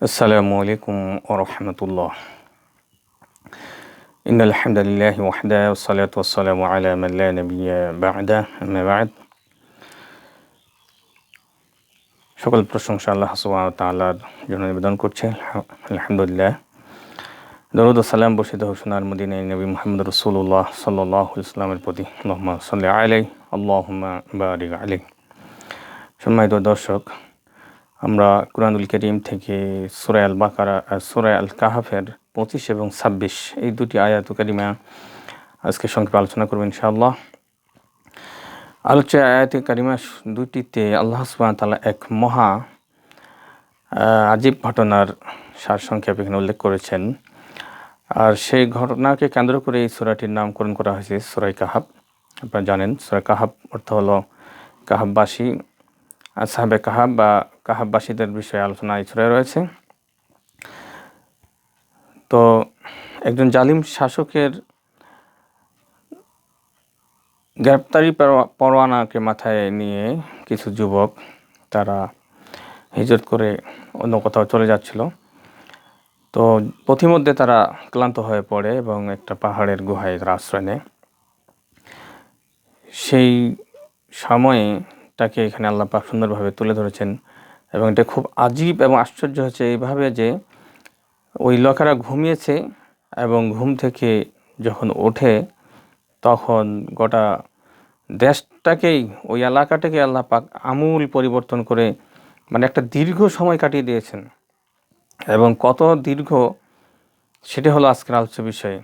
السلام عليكم ورحمة الله إن الحمد لله وحده والصلاة والسلام على من لا نبي بعده أما بعد সকল প্রশংসা আল্লাহ সুবহানাহু ওয়া তাআলার জন্য নিবেদন করছে আলহামদুলিল্লাহ দরুদ ও সালাম বর্ষিত হোক সোনার মদিনায় নবী মুহাম্মদ রাসূলুল্লাহ সাল্লাল্লাহু আলাইহি ওয়াসাল্লামের প্রতি আল্লাহুম্মা সাল্লি আলাইহি আল্লাহুম্মা বারিক আলাইহি সম্মানিত দর্শক আমরা কুরআনুল করিম থেকে সুরায় আল বাকারা সুরায় আল কাহাফের পঁচিশ এবং ছাব্বিশ এই দুটি আয়াত কারিমা আজকে সংক্ষেপে আলোচনা করব ইনশাআল্লাহ। আলোচ্য আয়াতে কারিমা দুটিতে আল্লাহ সুবহান তাআলা এক মহা আজীব ঘটনার সার সংক্ষেপ এখানে উল্লেখ করেছেন। আর সেই ঘটনাকে কেন্দ্র করে এই সুরাটির নামকরণ করা হয়েছে সুরাই কাহাব আপনারা জানেন সুরাই কাহাব অর্থ হলো কাহাববাসী সাহাবে কাহাব বা কাহাববাসীদের বিষয়ে আলোচনা সুরায় রয়েছে। তো একজন জালিম শাসকের গ্রেপ্তারি পরোয়ানাকে মাথায় নিয়ে কিছু যুবক তারা হিজরত করে অন্য কোথাও চলে যাচ্ছিল। তো পথিমধ্যে তারা ক্লান্ত হয়ে পড়ে এবং একটা পাহাড়ের গুহায় তারা আশ্রয় নেয়। সেই সময়ে তাকে এখানে আল্লাহ পাক সুন্দরভাবে তুলে ধরেছেন। এবং এটা খুব আজীব এবং আশ্চর্য হচ্ছে এইভাবে যে ওই লোকেরা ঘুমিয়েছে এবং ঘুম থেকে যখন ওঠে, তখন গোটা দেশটাকেই, ওই এলাকাটাকে আল্লাহ পাক আমূল পরিবর্তন করে মানে একটা দীর্ঘ সময় কাটিয়ে দিয়েছেন। এবং কত দীর্ঘ, সেটা হলো আজকের আলোচ্য বিষয়।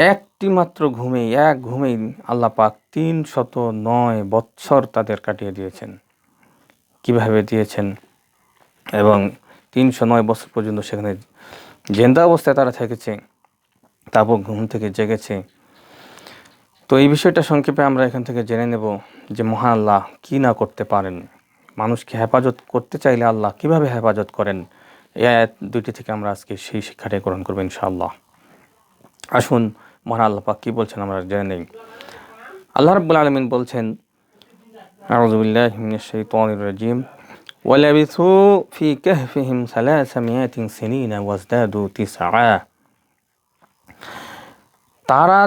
একটি মাত্র ঘুমেই, এক ঘুমেই আল্লাহ পাক তিন শত নয় বৎসর তাদের কাটিয়ে দিয়েছেন। কীভাবে দিয়েছেন? এবং তিনশো নয় বছর পর্যন্ত সেখানে জেন্দা অবস্থায় তারা থেকেছে, তারপর ঘুম থেকে জেগেছে। তো এই বিষয়টা সংক্ষেপে আমরা এখান থেকে জেনে নেব যে মহান আল্লাহ কী না করতে পারেন। মানুষকে হেফাজত করতে চাইলে আল্লাহ কীভাবে হেফাজত করেন? আয়াত দুইটি থেকে আমরা আজকে সেই শিক্ষাটাই গ্রহণ করব ইনশাআল্লাহ। আসুন মহান আল্লাপাক কী বলছেন আমরা জেনে নেই। আল্লাহ রব্বুল আলমিন বলছেন আউজুবিল্লাহিম ওয়ালাবিসু ফি কাহফিহিম সালাসামিয়াতিন সিনিনা ওয়াজদাদু তিসআ। তারা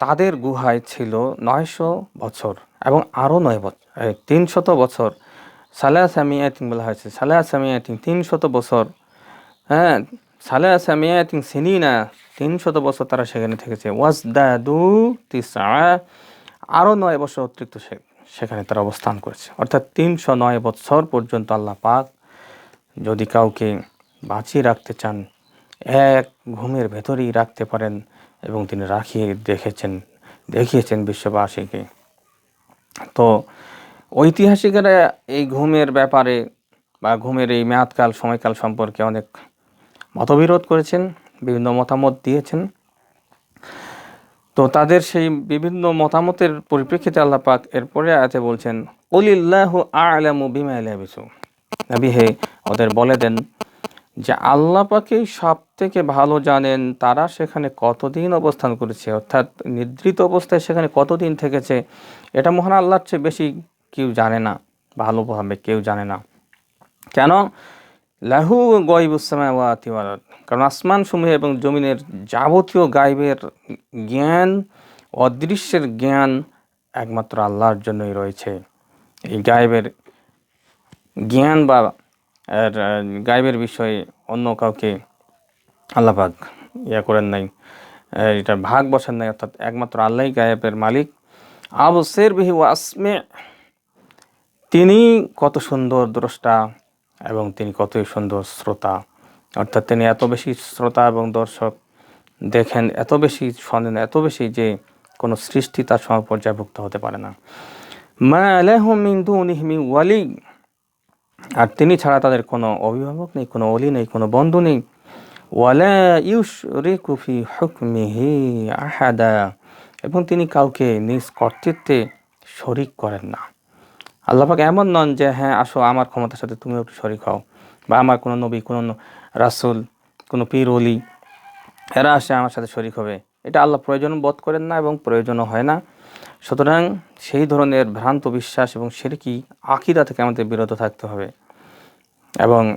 তাদের গুহায় ছিল নয়শো বছর এবং আরও নয় বছর তিনশত বছর। সালাহ সামিয়াতিন বলা হয়েছে। সালাহ সামিয়াতিন তিনশত বছর। হ্যাঁ সালাহ সামিয়াতিং সিনিনা তিনশত বছর তারা সেখানে থেকেছে। ওয়াজদাদু তিসা। আরও নয় বছর অতিরিক্ত সেখানে তারা অবস্থান করেছে। অর্থাৎ তিনশো নয় বছর পর্যন্ত আল্লাহ পাক যদি কাউকে বাঁচিয়ে রাখতে চান, এক ঘুমের ভেতরেই রাখতে পারেন এবং তিনি রাখিয়ে দেখেছেন, দেখিয়েছেন বিশ্ববাসীকে। তো ঐতিহাসিকেরা এই ঘুমের ব্যাপারে বা ঘুমের এই মেয়াদকাল, সময়কাল সম্পর্কে অনেক মতবিরোধ করেছেন, বিভিন্ন মতামত দিয়েছেন। তো তাদের সেই বিভিন্ন মতামতের পরিপ্রেক্ষিতে আল্লাহ পাক এরপরে আয়াতে বলছেন অলিল্লাহ আলামু বিমা আলাবিসু নবী হে, ওদের বলে দেন যে, আল্লাহ পাকেই সব থেকে ভালো জানেন তারা সেখানে কতদিন অবস্থান করেছে, অর্থাৎ নিদ্রিত অবস্থায় সেখানে কতদিন থেকেছে। এটা মহান আল্লাহর চেয়ে বেশি কেউ জানে না ভালোভাবে কেউ জানে না। কেন? লাহু গয়বুসামাওয়াতি কারণ আসমান সমূহ এবং জমিনের যাবতীয় গাইবের জ্ঞান, অদৃশ্যের জ্ঞান একমাত্র আল্লাহর জন্যই রয়েছে। এই গায়েবের জ্ঞান বা গায়েবের বিষয়ে অন্য কাউকে আল্লাপাক ইয়া করেন নাই। এটা ভাগ বসেন নাই, অর্থাৎ একমাত্র আল্লাহ গায়েবের মালিক। আবসের বিহি ওয়াসমে তিনি কত সুন্দর দ্রষ্টা এবং তিনি কতই সুন্দর শ্রোতা। অর্থাৎ তিনি এত বেশি শ্রোতা এবং দর্শক দেখেন, এত বেশি শোনেন, এত বেশি যে কোনো সৃষ্টি তার সময় পর্যায়ভুক্ত হতে পারে না। মা আলহমিন্দু নিহমি ওয়ালি। আর তিনি ছাড়া তাদের কোনো অভিভাবক নেই, কোনো অলি নেই, কোনো বন্ধু নেই। ওয়ালা ইউস রে কুফি হুকমিহি আহাদা। এবং তিনি কাউকে নিজ কর্তৃত্বে শরিক করেন না। আল্লাপাক এমন নন যে হ্যাঁ আসো, আমার ক্ষমতার সাথে তুমিও একটু শরিক হও। বা, আমার কোনো নবী, কোনো রাসুল, কোনো পীর অলি এরা আসে আমার সাথে শরিক হবে। এটা আল্লাহ প্রয়োজন বোধ করেন না এবং প্রয়োজনও হয় না। সুতরাং সেই ধরনের ভ্রান্ত বিশ্বাস এবং সেরকি আকিদা থেকে আমাদের বিরত থাকতে হবে এবং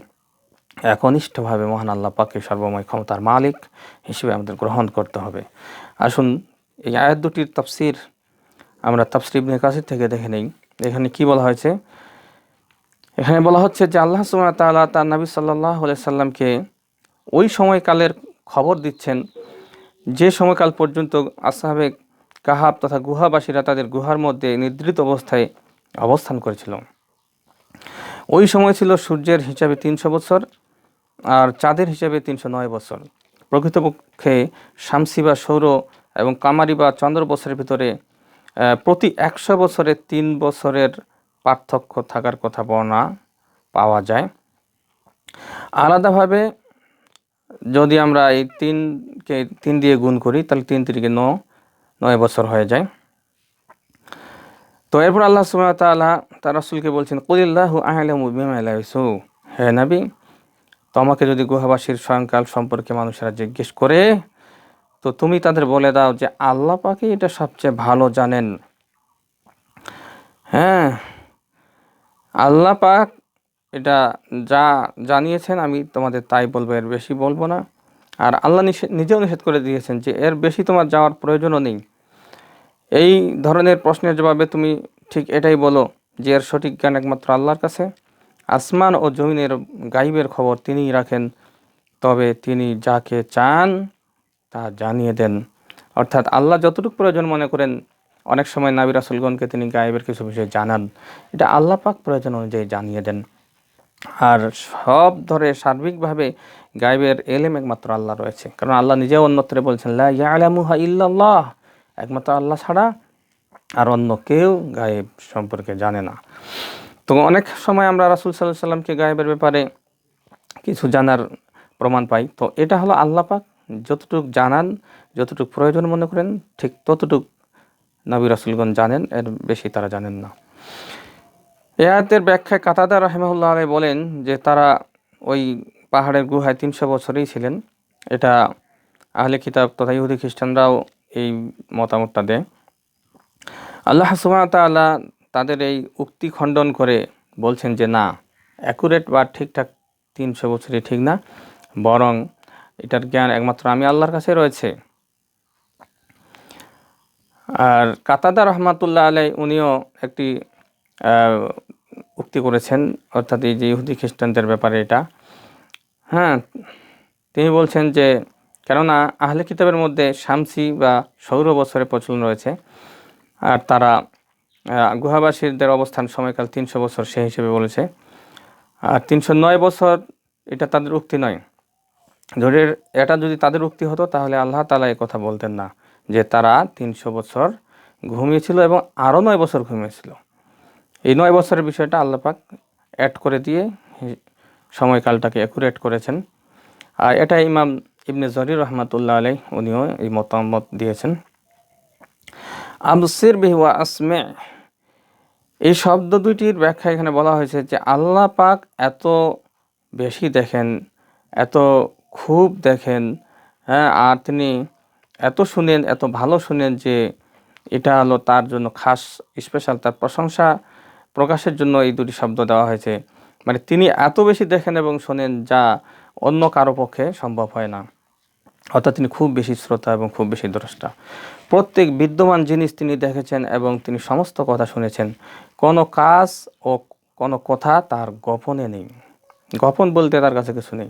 একনিষ্ঠভাবে মহান আল্লাহ পাকে সর্বময় ক্ষমতার মালিক হিসেবে আমাদের গ্রহণ করতে হবে। আসুন, এই আয়াত দুটির তফসির আমরা তফসির ইবনে কাসির থেকে দেখে নেই। এখানে কি বলা হয়েছে? এখানে বলা হচ্ছে যে আল্লাহ সুমা তাল্লাহ তার নবী সাল্লাহ সাল্লামকে ওই সময়কালের খবর দিচ্ছেন যে সময়কাল পর্যন্ত আসাহাবে কাহাব তথা গুহাবাসীরা তাদের গুহার মধ্যে নিদ্রিত অবস্থায় অবস্থান করেছিল। ওই সময় ছিল সূর্যের হিসাবে তিনশো বছর আর চাঁদের হিসাবে তিনশো নয় বছর। প্রকৃতপক্ষে শামসি বা সৌর এবং কামারি বা চন্দ্র বছরের ভিতরে প্রতি একশো বছরে তিন বছরের পার্থক্য থাকার কথা বর্ণনা পাওয়া যায়। আলাদাভাবে যদি আমরা এই তিনকে, তিন দিয়ে গুণ করি, তাহলে তিন তিরিকে ন, নয় বছর হয়ে যায়। তো এরপর আল্লাহ সুবাহ তাআলা তার রাসূলকে বলছেন কুলিল্লাহ আহলামু হে নবী, তোমাকে যদি গুহাবাসীর স্বয়ংকাল সম্পর্কে মানুষেরা জিজ্ঞেস করে তো তুমি তাদের বলে দাও যে আল্লাহ পাকে এটা সবচেয়ে ভালো জানেন। হ্যাঁ আল্লাহ পাক এটা যা জানিয়েছেন, আমি তোমাদের তাই বলব, এর বেশি বলব না। আর আল্লাহ নিজেও নিষেধ করে দিয়েছেন যে এর বেশি তোমার যাওয়ার প্রয়োজনও নেই। এই ধরনের প্রশ্নের জবাবে তুমি ঠিক এটাই বলো যে এর সঠিক জ্ঞান একমাত্র আল্লাহর কাছে। আসমান ও জমিনের গাইবের খবর তিনিই রাখেন, তবে তিনি যাকে চান তা জানিয়ে দেন। অর্থাৎ আল্লাহ যতটুকু প্রয়োজন মনে করেন, অনেক সময় নাবি রাসুলগণকে তিনি গায়েবের কিছু বিষয়ে জানান। এটা আল্লাহ পাক প্রয়োজন অনুযায়ী জানিয়ে দেন। আর সব ধরে সার্বিকভাবে গায়েবের এলেম একমাত্র আল্লাহ রয়েছে। কারণ আল্লাহ নিজেও অন্যত্রে বলছেন, লা ইয়ালামুহা ইল্লাল্লাহ। একমাত্র আল্লাহ ছাড়া আর অন্য কেউ গায়েব সম্পর্কে জানে না। তো অনেক সময় আমরা রাসুল সাল্লাহ সাল্লামকে গায়েবের ব্যাপারে কিছু জানার প্রমাণ পাই। তো এটা হলো আল্লাহ পাক যতটুক জানান, যতটুকু প্রয়োজন মনে করেন, ঠিক ততটুক নবী রাসুলগণ জানেন, এর বেশি তারা জানেন না। এ আয়াতের ব্যাখ্যায় কাতাদা রহেমাহুল্লাহ আলাই বলেন যে তারা ওই পাহাড়ের গুহায় তিনশো বছরেই ছিলেন। এটা আহলে কিতাব তথা ইহুদি খ্রিস্টানরাও এই মতামতটা দেয়। আল্লাহ সুবাহতাল্লাহ তাদের এই উক্তি খণ্ডন করে বলছেন যে না অ্যাকুরেট বা ঠিকঠাক তিনশো বছরই ঠিক না, বরং এটার জ্ঞান একমাত্র আমি আল্লাহর কাছে রয়েছে। আর কাতাদা রহমাতুল্লাহ আলাই উনিও একটি উক্তি করেছেন, অর্থাৎ এই যে ইহুদি খ্রিস্টানদের ব্যাপারে এটা। হ্যাঁ তিনি বলছেন যে, কেননা আহলে কিতাবের মধ্যে শামসি বা সৌর বছরের প্রচলন রয়েছে, আর তারা গুহাবাসীদের অবস্থান সময়কাল তিনশো বছর সে হিসেবে বলেছে। আর তিনশো নয় বছর এটা তাদের উক্তি নয়। ধরে এটা যদি তাদের উক্তি হতো, তাহলে আল্লাহ তালা এই কথা বলতেন না যে তারা তিনশো বছর ঘুমিয়েছিল এবং আরও নয় বছর ঘুমিয়েছিল। এই নয় বছরের বিষয়টা আল্লাপাক অ্যাড করে দিয়ে সময়কালটাকে অ্যাকুরেট করেছেন। আর এটা ইমাম ইবনে জরির রহমাতুল্লাহ আলাই উনিও এই মতামত দিয়েছেন। আবসির বিহুয়া আসমে। এই শব্দ দুইটির ব্যাখ্যা এখানে বলা হয়েছে যে আল্লাহ পাক এত বেশি দেখেন, এত খুব দেখেন হ্যাঁ আর তিনি এত শুনেন, এত ভালো শুনেন যে এটা হলো তার জন্য খাস স্পেশাল তার প্রশংসা প্রকাশের জন্য এই দুটি শব্দ দেওয়া হয়েছে। মানে তিনি এত বেশি দেখেন এবং শোনেন যা অন্য কারও পক্ষে সম্ভব হয় না। অর্থাৎ তিনি খুব বেশি শ্রোতা এবং খুব বেশি দ্রষ্টা। প্রত্যেক বিদ্যমান জিনিস তিনি দেখেছেন এবং তিনি সমস্ত কথা শুনেছেন। কোনো কাজ ও কোনো কথা তার গোপনে নেই। গোপন বলতে তার কাছে কিছু নেই।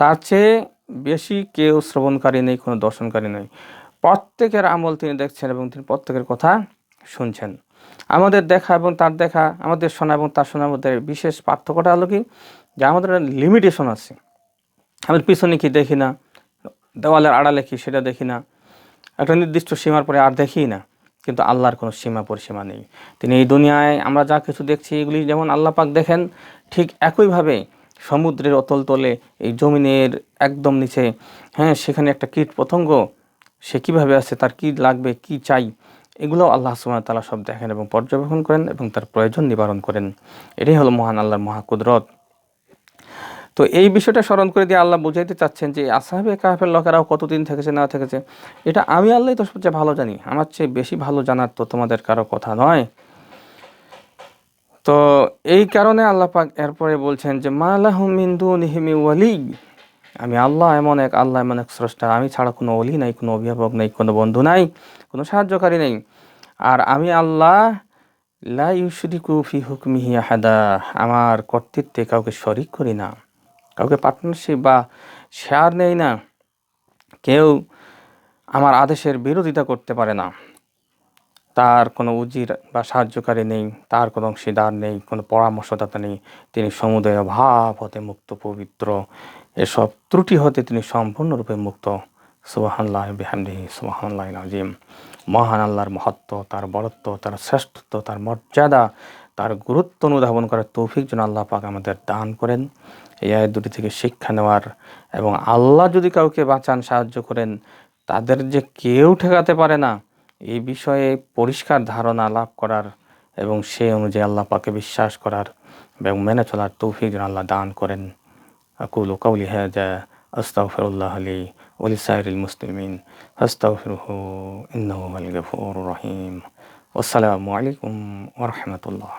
তার চেয়ে বেশি কেউ শ্রবণকারী নেই, কোনো দর্শনকারী নেই। প্রত্যেকের আমল তিনি দেখছেন এবং তিনি প্রত্যেকের কথা শুনছেন। আমাদের দেখা এবং তার দেখা, আমাদের শোনা এবং তার শোনার মধ্যে বিশেষ পার্থক্যটা হলো কি? যে আমাদের লিমিটেশন আছে। আমাদের পিছনে কি দেখি না? দেওয়ালের আড়ালে কি সেটা দেখি না? একটা নির্দিষ্ট সীমার পরে আর দেখি না। কিন্তু আল্লাহর কোনো সীমা পরিসীমা নেই। তিনি এই দুনিয়ায় আমরা যা কিছু দেখছি এগুলি যেমন আল্লাহ পাক দেখেন, ঠিক একইভাবে সমুদ্রের অতল তলে এই জমিনের একদম নিচে হ্যাঁ সেখানে একটা কীট পতঙ্গ, সে কীভাবে আছে, তার কি লাগবে, কি চাই, এগুলো আল্লাহ সুবহানাহু তালা সব দেখেন এবং পর্যবেক্ষণ করেন এবং তার প্রয়োজন নিবারণ করেন। এটাই হলো মহান আল্লাহর মহাকুদরত। তো এই বিষয়টা স্মরণ করে দিয়ে আল্লাহ বুঝাইতে চাচ্ছেন যে, আসাহাবে কাহাফের লোকেরাও কতদিন থেকেছে, না থেকেছে? এটা আমি আল্লাহ তো সবচেয়ে ভালো জানি। আমার চেয়ে বেশি ভালো জানার তো তোমাদের কারও কথা নয়। তো এই কারণে আল্লাহ পাক এরপরে বলছেন যে মালাহুম মিন দুনিহিমি ওয়ালি। আমি আল্লাহ এমন এক, আল্লাহ এমন এক স্রষ্টা। আমি ছাড়া কোনো অলি নাই, কোনো অভিভাবক নাই, কোনো বন্ধু নাই, কোনো সাহায্যকারী নেই। আর আমি আল্লাহ, লা ইউশরিকু ফি হুকমিহি আহাদা। আমার কর্তৃত্বে কাউকে শরিক করি না। কাউকে পার্টনারশিপ বা শেয়ার নেই না। কেউ আমার আদেশের বিরোধিতা করতে পারে না। তার কোনো উজির বা সাহায্যকারী নেই, তার কোনো অংশীদার নেই, কোনো পরামর্শদাতা নেই। তিনি সমুদয় অভাব হতে মুক্ত, পবিত্র। এসব ত্রুটি হতে তিনি সম্পূর্ণরূপে মুক্ত। সুবাহান্লাহ বেহামদিহি সুবাহান্লাহ আজিম মহান আল্লাহর মহত্ব, তার বরত্ব, তার শ্রেষ্ঠত্ব, তার মর্যাদা, তার গুরুত্ব অনুধাবন করার তৌফিক যেন আল্লাহ পাক আমাদের দান করেন। এই আয় দুটি থেকে শিক্ষা নেওয়ার এবং আল্লাহ যদি কাউকে বাঁচান, সাহায্য করেন, তাদের যে কেউ ঠেকাতে পারে না এই বিষয়ে পরিষ্কার ধারণা লাভ করার এবং সে অনুযায়ী আল্লাহ পাকে বিশ্বাস করার এবং মেনে চলার তৌফিক আল্লাহ দান করেন। আকুল কৌলি হাজা আস্তাউফিরুল্লাহ আলী ওলি সাইরুল মুসলিমিন আস্তাউফিরুহ ইন্নাহু আল গফুর রহিম। আসসালামু আলাইকুম ওরহমতুল্লাহ